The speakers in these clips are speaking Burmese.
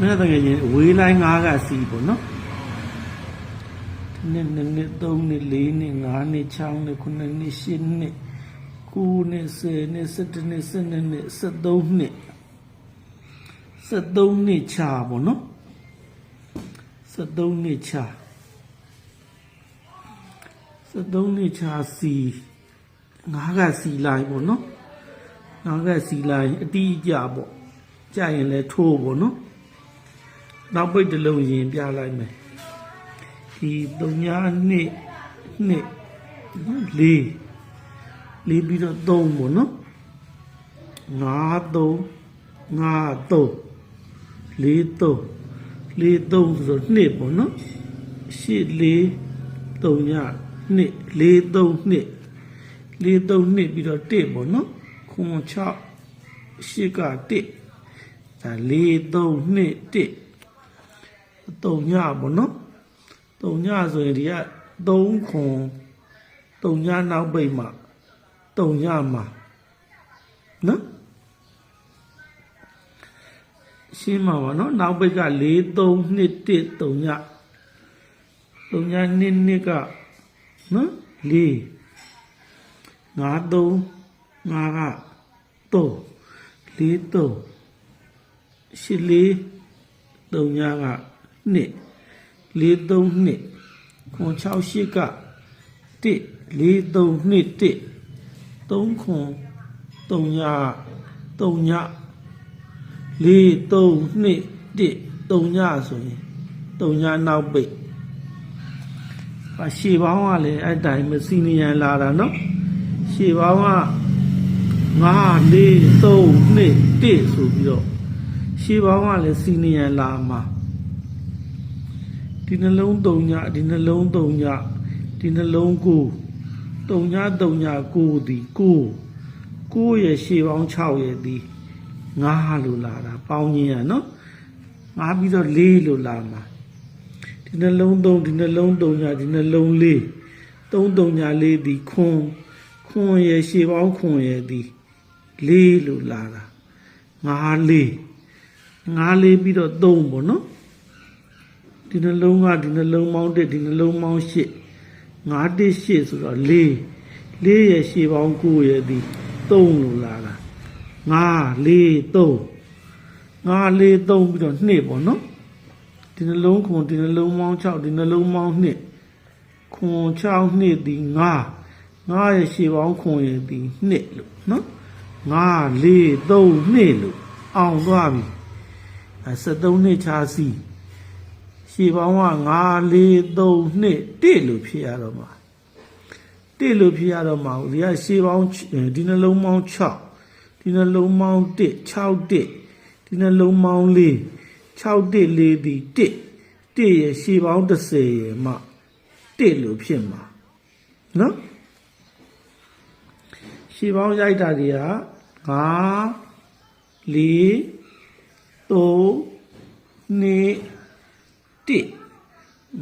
မင်းတို့ငယ်ချင်းဝေးလိုက်ငါးကစီပေါ့နော်နှစ်နှစ်နှစ်သုံးနှစ်လေးနှစ်ငါးနှစ်၆နှစ်ခုနှစ်နှစ်ရှစ်နှစ်ခုနှစ်ဆယ်နှစ်ဆယ်တစ်နှစ်ဆယ်နှစ်နှစ်ဆယ်သုံးနှစ်ဆယ်သုံးနှစ်ချာပေါ့နော်ဆယ်သုံးနှစ်ချာဆယ်သုံးနှစ်ချာစီငါးကစီလိုက်ပေါ့နော်ငါးကစီလိုက်အတိအကျပေါ့ကြရင်လည်းထိုးပေါ့နော် နောက်ပိတ်တစ်လုံးရင်ပြလိုက်မယ်ဒီ3ညာနှစ်နှစ်လေးလေးပြီးတော့3ပေါ့နော်5 3 5 3 4 3 4 3ဆိုတော့နှစ်ပေါ့နော်8 4 3ညာနှစ်4 3နှစ်4 3နှစ်ပြီးတော့1ပေါ့နော်ခွန်6 8က1ဒါ4 3နှစ်1 တုံညပေါ့နော်တုံညဆိုရင်ဒီက3ခွန်တုံညနောက်ပိတ်မှာတုံညမှာနော်ရှင်းမှာပါနော်နောက်ပိတ်က4 3 2 1တုံညတုံည2 2ကနော်4 5 3 5က3 4 3 8 4တုံညက နှစ်လေးသုံးနှစ်ခွန်6ရှိကတစ်လေးသုံးနှစ်တစ်သုံးခွန်သုံးညသုံးညလေးသုံးနှစ်တစ်သုံးညဆိုရင်သုံးညနောက်ပိတ်အရှေပေါင်းကလည်းအဲ့တိုင်းမစီနီယန်လာတာနော်ရှေပေါင်းက9 4 3 2 1ဆိုပြီးတော့ရှေပေါင်းကလည်းစီနီယန်လာမှာ ဒီနှလုံးတုံညဒီနှလုံးတုံညဒီနှလုံးကိုတုံညတုံညကိုသည်ကိုကိုရဲ့ရှေးပေါင်း6ရဲ့သည်ငါးလို့လာတာပေါင်းခြင်းရနော်ငါးပြီးတော့4လို့လာမှာဒီနှလုံးသုံးဒီနှလုံးတုံညဒီနှလုံးလေးသုံးတုံညလေးသည်ခွန်ခွန်ရဲ့ရှေးပေါင်းခွန်ရဲ့သည်4လို့လာတာငါးလေးငါးလေးပြီးတော့3ပေါ့နော် ဒီနှလုံးကဒီနှလုံးပေါင်းတစ်ဒီနှလုံးပေါင်းရှစ်ငါးတစ်ရှစ်ဆိုတော့လေးလေးရဲ့ရှေ့ပေါင်းကိုရဲ့ဒီသုံးလို့လာတာငါးလေးသုံးငါးလေးသုံးပြီးတော့နှစ်ပေါ့နော်ဒီနှလုံးခွန်ဒီနှလုံးပေါင်း6ဒီနှလုံးပေါင်းနှစ်ခွန်6နှစ်ဒီငါးငါးရဲ့ရှေ့ပေါင်းခွန်ရဲ့ဒီနှစ်လို့နော်ငါးလေးသုံးနှစ်လို့အောင်သွားပြီအဲ73နှစ်ချာစီ ရှေ့ပေါင်းက9 4 3 2 1လို့ဖြစ်ရတော့မှာ1လို့ဖြစ်ရတော့မှာဒီကရှေ့ပေါင်းဒီနှလုံးပေါင်း6ဒီနှလုံးပေါင်း1 6 1ဒီနှလုံးပေါင်း4 6 1 4ဒီ1 1ရဲ့ရှေ့ပေါင်း30ရဲ့မှ1လို့ဖြစ်မှာနော်ရှေ့ပေါင်းရိုက်တာတွေက9 4 3 2 တစ်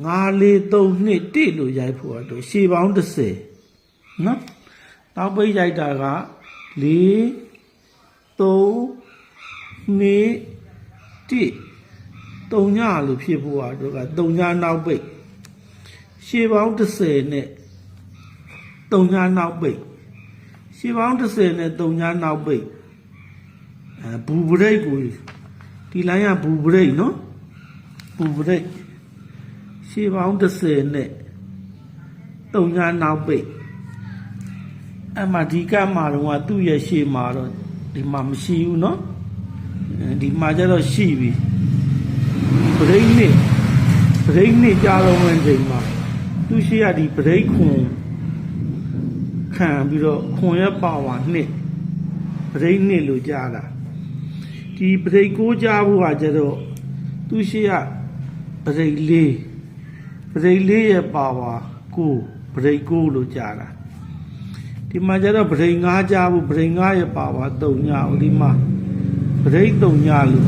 ငါလေးသုံးနှစ်တစ်လို့ရိုက်ဖို့အတွက်ရှေးပေါင်း30နော်နောက်ပိတ်ရိုက်တာက4 3နှစ်တစ်တုံညလို့ဖြစ်ဖို့အတွက်ကတုံညနောက်ပိတ်ရှေးပေါင်း30နဲ့တုံညနောက်ပိတ်ရှေးပေါင်း30နဲ့တုံညနောက်ပိတ်အဲဘူဘရိတ်ကိုဒီလိုင်းကဘူဘရိတ်နော် ပူပရိတ်ရှေးပေါင်း30နဲ့တုံညာနောက်ပိတ်အမှဒီကမှာတော့သူ့ရဲ့ရှေ့မှာတော့ဒီမှာမရှိဘူးเนาะဒီမှာကျတော့ရှိပြီပရိတ်နဲ့ပရိတ်နဲ့ကြားလုံးဝင်ချိန်မှာသူ့ရှေ့ကဒီပရိတ်ခွန်ခံပြီးတော့ခွန်ရဲ့ပါဝါနှစ်ပရိတ်နှစ်လို့ကြားတာဒီပရိတ်ကိုကြားဖို့ကကျတော့သူ့ရှေ့က ပရိတ်လေးပရိတ်လေးရဲ့ပါဝါကိုပရိတ်ကိုလို့ကြားတာဒီမှာကျတော့ပရိတ်ငါးကြားဘူးပရိတ်ငါးရဲ့ပါဝါ၃ညဦးဒီမှာပရိတ်၃ညလို့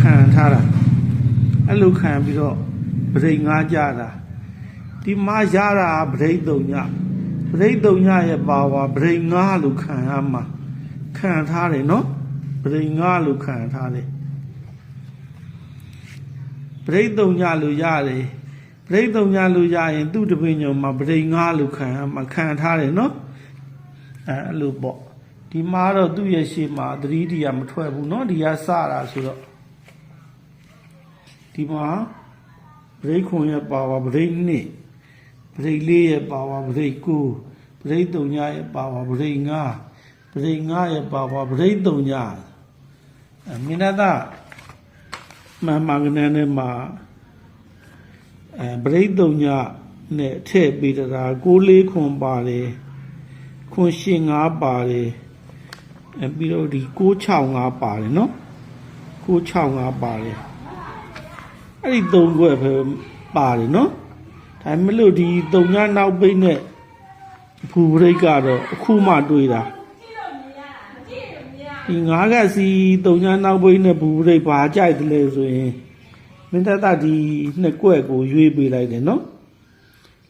ခံထားတာအဲ့လိုခံပြီးတော့ပရိတ်ငါးကြားတာဒီမှာရတာပရိတ်၃ညပရိတ်၃ညရဲ့ပါဝါပရိတ်ငါးလို့ခံရမှာခံထားတယ်နော်ပရိတ်ငါးလို့ခံထားတယ် ပရိတ်တုံညလို့ရတယ်ပရိတ်တုံညလို့ရရင် သူ့တပင်းညုံမှာပရိတ်ငါလို့ခံရမှာခံထားတယ်နော်အဲအဲ့လိုပေါ့ဒီမှာတော့သူ့ရဲ့ရှေ့မှာသတိတရားမထွက်ဘူးနော်ဒီကစတာဆိုတော့ဒီမှာပရိတ်ခွန်ရဲ့ပါဝါပရိတ်နှစ်ပရိတ်လေးရဲ့ပါဝါပရိတ်ကိုပရိတ်တုံညရဲ့ပါဝါပရိတ်ငါပရိတ်ငါရဲ့ပါဝါပရိတ်တုံညအဲမင်းသား မမကနန်းနဲ့မှာအဲပရိတ်တုံညနဲ့ထည့်ပေးတတာကိုလေးခွန်ပါတယ်ခွန်ရှင်ငါပါတယ်အဲပြီးတော့ဒီ665ပါတယ်နော်665ပါတယ်အဲ့ဒီသုံးခွက်ပဲပါတယ်နော်ဒါပေမဲ့လို့ဒီတုံညနောက်ပိတ်နဲ့ဘူပရိတ်ကတော့အခုမှတွေ့တာ ဒီငါးကစီတုံညနောက်ပိတ်နဲ့ဘူပရိတ်ဘာကြိုက်တယ်လဲဆိုရင်မင်းတတဒီနှစ်ကွက်ကိုရွေးပေးလိုက်တယ်နော်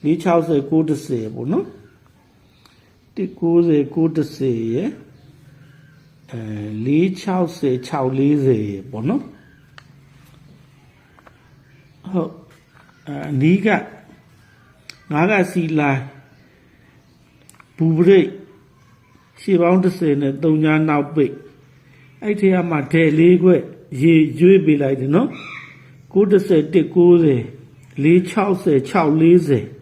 460 930ပေါ့နော်190 930ရယ်အဲ460 640ရယ်ပေါ့နော်ဟုတ်အဲအနီးကငါးကစီလိုင်းဘူပရိတ်ရှေးပေါင်း30နဲ့3ညာနောက်ပိတ် အဲ့ထဲမှာဒဲလေးခွက်ရေရွေးပေးလိုက်တယ်နော်930 190 460 640